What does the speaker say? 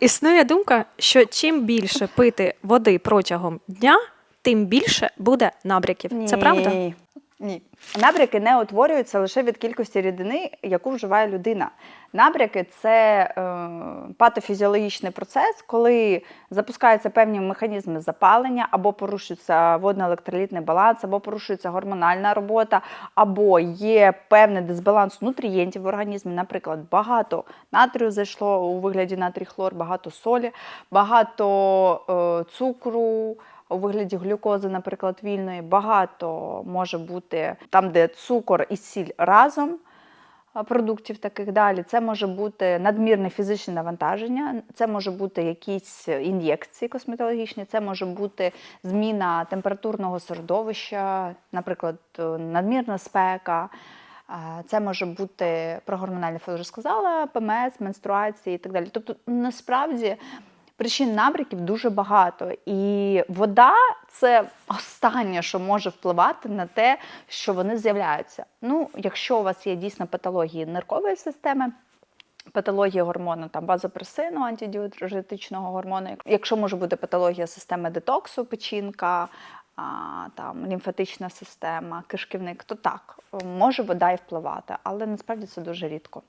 Існує думка, що чим більше пити води протягом дня, тим більше буде набряків. Це правда? Ні. Ні. Набряки не утворюються лише від кількості рідини, яку вживає людина. Набряки це е, патофізіологічний процес, коли запускаються певні механізми запалення, або порушується водно-електролітний баланс, або порушується гормональна робота, або є певний дисбаланс нутрієнтів в організмі. Наприклад, багато натрію зайшло у вигляді натрій хлор, багато солі, багато е, цукру у вигляді глюкози, наприклад, вільної, багато може бути там, де цукор і сіль разом. Продуктів таких далі, це може бути надмірне фізичне навантаження, це може бути якісь ін'єкції косметологічні, це може бути зміна температурного середовища, наприклад, е, надмірна спека. Це може бути про гормональне я вже сказала, ПМС, менструації і так далі. Тобто, насправді причин набряків дуже багато. І вода це останнє, що може впливати на те, що вони з'являються. Ну, якщо у вас є дійсно патології ниркової системи. Патологія гормону там базопресину, антидіуретичного гормону. Якщо може бути патологія системи детоксу, печінка, а, там лімфатична система, кишківник, то так може вода і впливати, але насправді це дуже рідко.